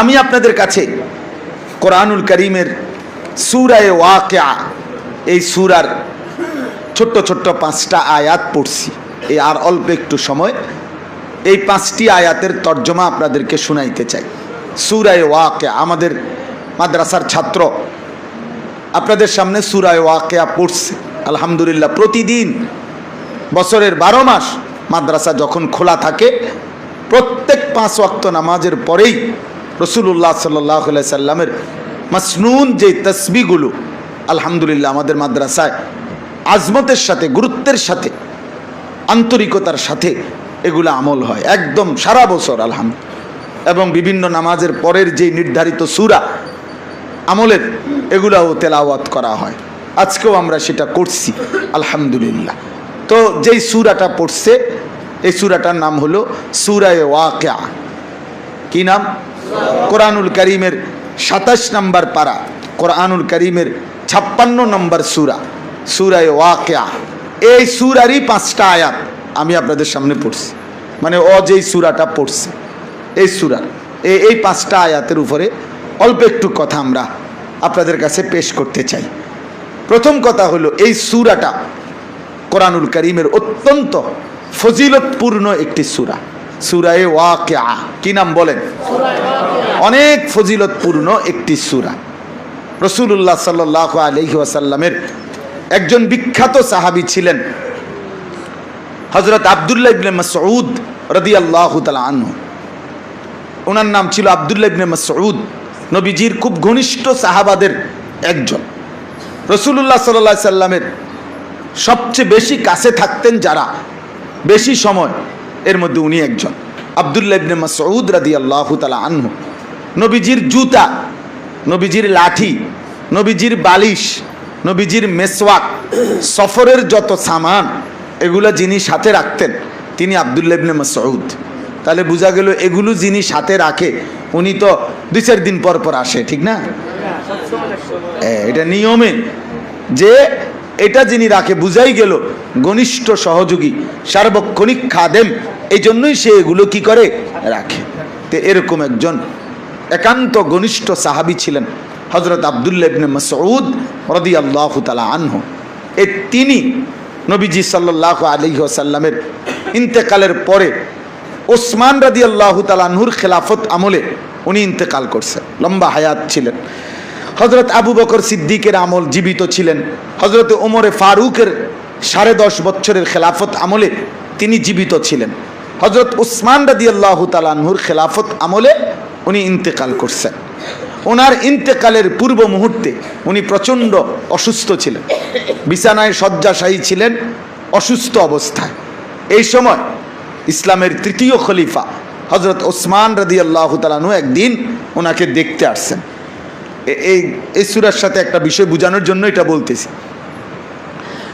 আমি আপনাদের কাছে কোরআনুল করিমের সুরায় ওয়াকিয়া, এই সুরার ছোট্ট ছোট্ট পাঁচটা আয়াত পড়ছি। এই আর অল্প একটু সময়। এই পাঁচটি আয়াতের তর্জমা আপনাদেরকে শুনাইতে চাই। সুরায় ওয়াকিয়া, আমাদের মাদ্রাসার ছাত্র আপনাদের সামনে সুরায় ওয়াকিয়া পড়ছে। আলহামদুলিল্লাহ, প্রতিদিন বছরের বারো মাস মাদ্রাসা যখন খোলা থাকে, প্রত্যেক পাঁচ ওয়াক্ত নামাজের পরেই রসুল্লাহ সাল্লাহ সাল্লামের মাসনুন যে তসবিগুলো আলহামদুলিল্লাহ আমাদের মাদ্রাসায়, আজমতের সাথে, গুরুত্বের সাথে, আন্তরিকতার সাথে এগুলো আমল হয়। একদম সারা বছর আলহাম এবং বিভিন্ন নামাজের পরের যে নির্ধারিত সুরা আমলের, এগুলাও তেলাওয়াত করা হয়। আজকেও আমরা সেটা করছি, আলহামদুলিল্লাহ। তো যেই সুরাটা পড়ছে, এই সুরাটার নাম হলো সুরায় ওয়াকিয়া। কি নাম? কোরআনুল করিমের সাতাশ নম্বর পারা। কোরআনুল করিমের ছাপ্পান্ন নম্বর সুরা, সুরায় ওয়াকিয়া। এই সুরারই পাঁচটা আয়াত আমি আপনাদের সামনে পড়ছি। মানে ও যেই সুরাটা পড়ছে, এই সুরার এই পাঁচটা আয়াতের উপরে অল্প একটু কথা আমরা আপনাদের কাছে পেশ করতে চাই। প্রথম কথা হলো, এই সুরাটা কোরআনুল করিমের অত্যন্ত ফজিলতপূর্ণ একটি সুরা। সুরায়ে ওয়াকিয়া। কি নাম বলেন? অনেক ফজিলতপূর্ণ একটি সুরা। রসুল্লাহ সাল্লাহ আলহি ওয়াসাল্লামের একজন বিখ্যাত সাহাবী ছিলেন হজরত আবদুল্লাহ ইবনে মাসউদ রদি আল্লাহ ওনার নাম ছিল আবদুল্লাহ ইবনে মাসউদ। নবীজির খুব ঘনিষ্ঠ সাহাবাদের একজন। রসুল্লাহ সাল্লাহ সাল্লামের সবচেয়ে বেশি কাছে থাকতেন যারা বেশি সময় এর মধ্যে উনি একজন। আবদুল্লাহ ইবনে মাসউদ রাদি আল্লাহ তালা আনহু। নবীজির জুতা নবীজির লাঠি নবীজির বালিশ নবীজির মেসওয়াক সফরের যত সামান এগুলো যিনি সাথে রাখতেন তিনি আবদুল্লাহ ইবনে মাসউদ। তাহলে বোঝা গেল এগুলো যিনি সাথে রাখে উনি তো দুই চার দিন পর পর আসে ঠিক না? এ, এটা নিয়মে যে এটা যিনি রাখে, বুঝাই গেল, ঘনিষ্ঠ সহযোগী, সার্বক্ষণিক খাদেম। এই জন্যই সে এগুলো কি করে? রাখে। তো এরকম একজন একান্ত ঘনিষ্ঠ সাহাবি ছিলেন হজরত আবদুল্লাহ ইবনে মাসউদ রদি আল্লাহ তালা আনহু। এ তিনি নবীজি সাল্লাহ আলী সাল্লামের ইন্তেকালের পরে ওসমান রাদি আল্লাহ তালাহুর খেলাফত আমলে উনি ইন্তেকাল করছেন। লম্বা হায়াত ছিলেন। হজরত আবু বকর সিদ্দিকের আমল জীবিত ছিলেন। হজরত ওমরে ফারুকের সাড়ে দশ বছরের খেলাফত আমলে তিনি জীবিত ছিলেন। হজরত উসমান রাদি আল্লাহ খেলাফত আমলে উনি ইন্তেকাল করছেন। ওনার ইন্তেকালের পূর্ব মুহূর্তে উনি প্রচণ্ড অসুস্থ ছিলেন। বিছানায় শয্যাশায়ী ছিলেন, অসুস্থ অবস্থায়। এই সময় ইসলামের তৃতীয় খলিফা হজরত ওসমান রাদি আল্লাহ তালানু একদিন ওনাকে দেখতে আসছেন। এই এই সুরার সাথে একটা বিষয় বোঝানোর জন্য এটা বলতেছি।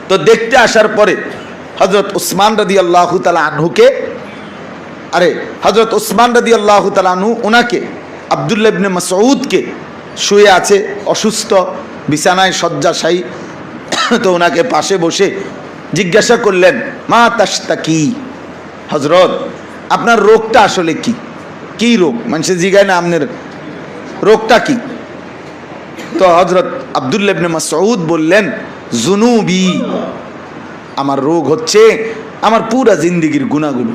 তো দেখতে আসার পরে হজরত ওসমান রাদি আল্লাহ তালা আনহুকে, আরে হজরত ওসমান রাদি আল্লাহ তালানহু ওনাকে আবদুল্লাহ ইবনে মাসউদকে শুয়ে আছে, অসুস্থ, বিছানায় শয্যাশায়ী। তো ওনাকে পাশে বসে জিজ্ঞাসা করলেন, মা তাস্তা কি হজরত আপনার রোগটা আসলে কি? কি রোগ? মানুষের জিগায় না, আপনার রোগটা কি? তো হজরত আবদুল্লাহ ইবনে মাসউদ বললেন, জুনুবি, আমার রোগ হচ্ছে আমার পুরা জিন্দিগির গুণাগুলো।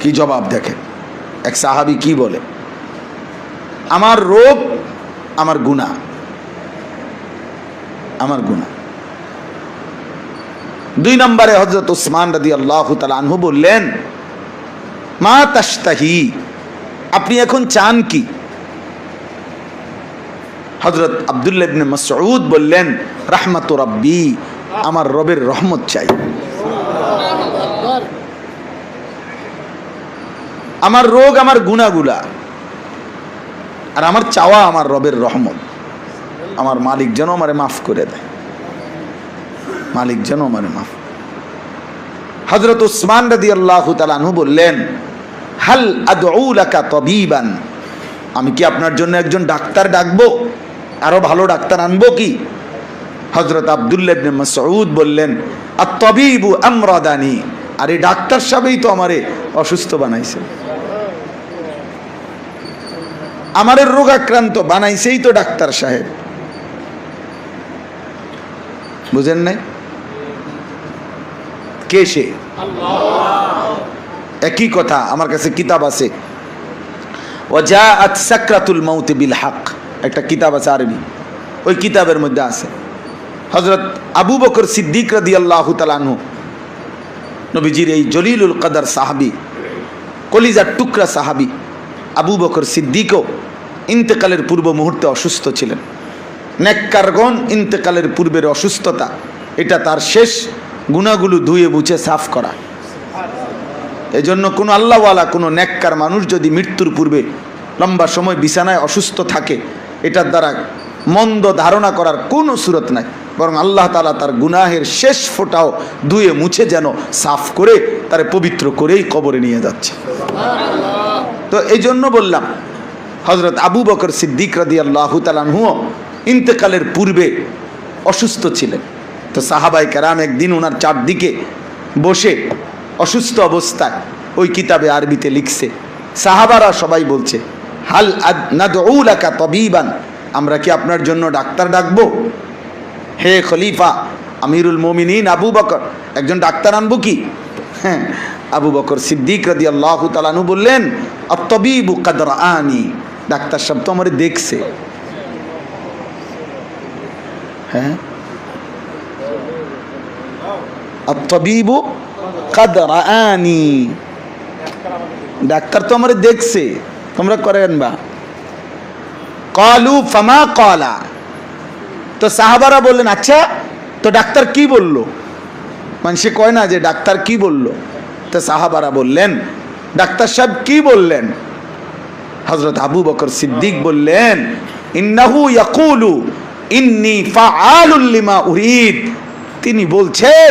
কি জবাব দেখেন? এক সাহাবি কি বলে? আমার রোগ আমার গুণা। আমার গুণা। দুই নম্বরে হজরত ওসমান রাদি আল্লাহ আনহু বললেন, মা তাস্তাহি আপনি এখন চান কি? হজরত আবদুল্লাহ ইবনে মাসউদ বললেন, রাহমাত রব্বি, আমার রবের রহমত চাই। আমার রোগ, আমার গুণাগুলা, আর আমার চাওয়া, আমার রবের রহমত। আমার মালিক যেন আমারে মাফ করে দেয়। মালিক যেন আমারে মাফ হজরত উসমান রাদি আল্লাহ তালানহু বললেন হাল আদউলাকা তবিবান। আমি কি আপনার জন্য একজন ডাক্তার ডাকবো? আরও ভালো ডাক্তার আনব কি? হজরত আবদুল্লাহ মাসউদ বললেন আর তবিবু আমরাদানি। আর এই ডাক্তার সাহেবই তো আমারে অসুস্থ বানাইছে। আমাদের রোগাক্রান্ত বানাইছেই তো ডাক্তার সাহেব। বুঝেন নাই? কে সে? একই কথা, আমার কাছে কিতাব আছে। ওয়াজাআত সাকরাতুল মাউতে বিল হাক, একটা কিতাব আছে আরবি, ওই কিতাবের মধ্যে আছে। হযরত আবু বকর সিদ্দিক রাদিয়াল্লাহু তাআলা আনহু, নবীজির এই জলিলুল কাদার সাহাবি, কলিজার টুকরা সাহাবী, আবু বকর সিদ্দিকও ইন্তেকালের পূর্ব মুহূর্তে অসুস্থ ছিলেন। নেককারগণ ইন্তেকালের পূর্বের অসুস্থতা, এটা তার শেষ, গুণাগুলো ধুয়ে বুঝে সাফ করা। এজন্য কোনো আল্লাহওয়ালা, কোনো নেককার মানুষ যদি মৃত্যুর পূর্বে লম্বা সময় বিছানায় অসুস্থ থাকে, এটার দ্বারা মন্দ ধারণা করার কোনো সুরত নাই। বরং আল্লাহ তালা তার গুনাহের শেষ ফোটাও ধুয়ে মুছে যেন সাফ করে তারে পবিত্র করেই কবরে নিয়ে যাচ্ছে। তো এই জন্য বললাম হজরত আবু বকর সিদ্দিক রাদি আল্লাহ তালানহুও ইন্তেকালের পূর্বে অসুস্থ ছিলেন। তো সাহাবাই কেরাম একদিন ওনার চারদিকে বসে অসুস্থ অবস্থায় ওই কিতাবে আরবিতে লিখছে। সাহাবারা সবাই বলছে, হাল নাদউলাকা তবিবান, আমরা কি আপনার জন্য ডাক্তার ডাকবো? হে খলিফা, আমিরুল মোমিনিন আবু বকর, একজন ডাক্তার আনব কি? হ্যাঁ আবু বকর সিদ্দিক রাদি আল্লাহ তালানু বললেন অতবিবু কাদর আনি ডাক্তার সাহেব তো আমার দেখছে। হ্যাঁ? অতবিবু কাদর আনি ডাক্তার তো আমার দেখছে, তোমরা করেন বা কলু ফামা কলা। তো সাহাবারা বললেন আচ্ছা তো ডাক্তার কি বলল? মানুষে কয় না যে, ডাক্তার কি বলল? তো সাহাবারা বললেন, ডাক্তার সাহেব কি বললেন? হজরত আবু বকর সিদ্দিক বললেন, ইন্নাহু ইয়াকুলু ইন্নি ফাআলুল লিমা উরিদ। তিনি বলছেন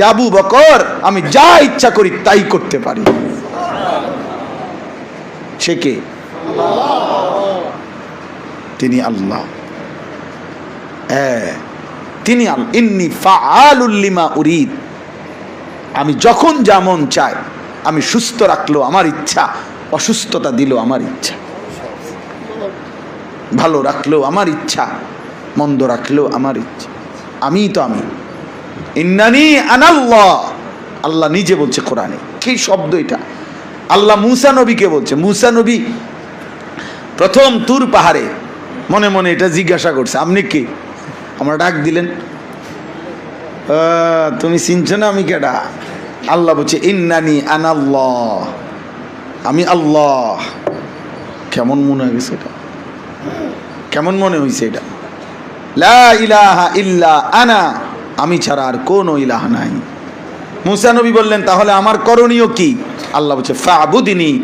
যে আবু বকর আমি যা ইচ্ছা করি তাই করতে পারি। সে কে? তিনি আল্লাহ। তিনি ইন্নি ফাআলুল্লিমা উরিদ। আমি যখন যেমন চাই আমি সুস্থ রাখল আমার ইচ্ছা, অসুস্থতা দিল আমার ইচ্ছা। ভালো রাখল আমার ইচ্ছা, মন্দ রাখল আমার ইচ্ছা। আমি তো আমি। ইন্নানি আনাল্লাহ। আল্লাহ নিজে বলছে কোরআনে। কি শব্দ এটা? আল্লাহ মুসা নবীকে বলছে। মুসা নবী প্রথম তুর পাহাড়ে মনে মনে এটা জিজ্ঞাসা করছে, আপনি কি? আমার ডাক দিলেন। তুমি চিনছো না আমি কেডা? আল্লাহ বলছে, ইন্নানি আনাল্লাহ। আমি আল্লাহ। কেমন মনে হয়ে গেছে এটা? কেমন মনে হয়েছে এটা? লা ইলাহা ইল্লা আনা। আমি ছাড়া আর কোনো ইলাহ নাই। মুসা নবী বললেন, তাহলে আমার করণীয় কি? আল্লাহ বলছে, ফাবুদিনী,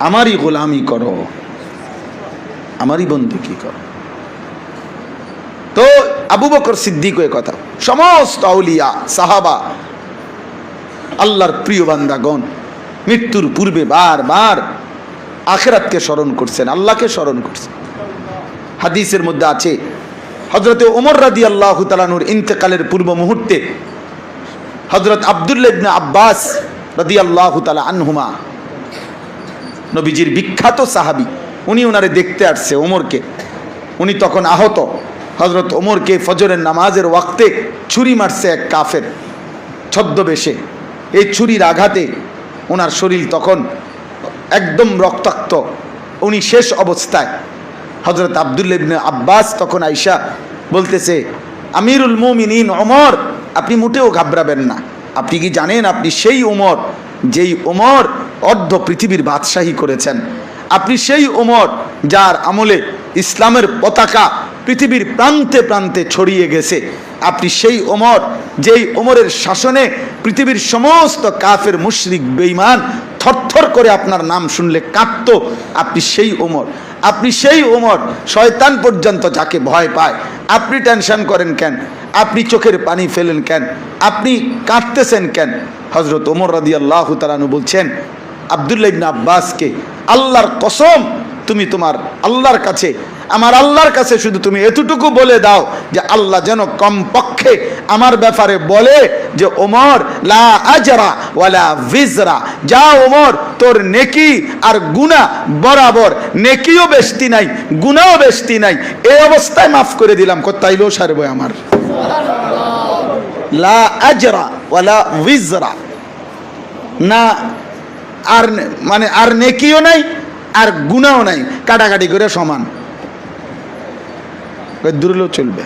আমারই গোলামি করো। আমারই বন্ধু কি করো। তো আবু বকর সিদ্দিক এ কথা। সমস্ত আউলিয়া, সাহাবা, আল্লাহর প্রিয় বান্দাগণ, মৃত্যুর পূর্বে বার বারবার আখেরাতকে স্মরণ করছেন, আল্লাহকে স্মরণ করছেন। হাদিসের মধ্যে আছে হজরতে ওমর রাদি আল্লাহ তালানুর ইন্তেকালের পূর্ব মুহূর্তে হজরত আবদুল্লা আব্বাস রাদি আল্লাহ তালা আনহুমা, নবীজির বিখ্যাত সাহাবি, উনি ওনারে দেখতে আসছে ওমরকে। উনি তখন আহত। হজরত ওমরকে ফজরের নামাজের ওয়াক্তে ছুরি মারছে এক কাফের ছদ্মবেশে। এই ছুরির আঘাতে ওনার শরীর তখন একদম রক্তাক্ত। উনি শেষ অবস্থায়। হজরত আবদুল্লা ইবনে আব্বাস তখন আইসা বলতেছে, আমিরুল মুমিনিন, ওমর, আপনি মোটেও ঘাবড়াবেন না। আপনি কি জানেন আপনি সেই ওমর, যেই ওমর অর্ধ পৃথিবীর বাদশাহী করেছেন? আপনি সেই ওমর যার আমলে ইসলামের পতাকা পৃথিবীর প্রান্তে প্রান্তে ছড়িয়ে গেছে। আপনি সেই ওমর, যেই ওমরের শাসনে পৃথিবীর সমস্ত কাফের, মুশরিক, বেঈমান থরথর করে আপনার নাম শুনলে কাঁপত আপনি সেই ওমর, আপনি সেই ওমর, শয়তান পর্যন্ত যাকে ভয় পায় আপনি টেনশন করেন কেন? আপনি চোখের পানি ফেলেন কেন? আপনি কাঁদতেছেন কেন? হজরত ওমর রাদি আল্লাহ তালানু বলছেন, আবদুল্লাহ ইবনে আব্বাসকে আল্লাহর কসম, তুমি তোমার আল্লাহর কাছে, আমার আল্লাহর কাছে শুধু তুমি এতটুকু বলে দাও যে আল্লাহ যেন কমপক্ষে আমার ব্যাপারে বলে যে ওমর লা আজরা ওয়ালা ভিজরা যা ওমর তোর নেকি আর গুণা বরাবর। নেকিও বেশতি নাই গুণাও বেশতি নাই। এই অবস্থায় মাফ করে দিলাম কোথাইলেও সারবে আমার? লা আজরা ওয়ালা ভিজরা না আর মানে আর নেকিও নাই আর গুণাও নাই কাটাকাটি করে সমান। দূরলেও চলবে।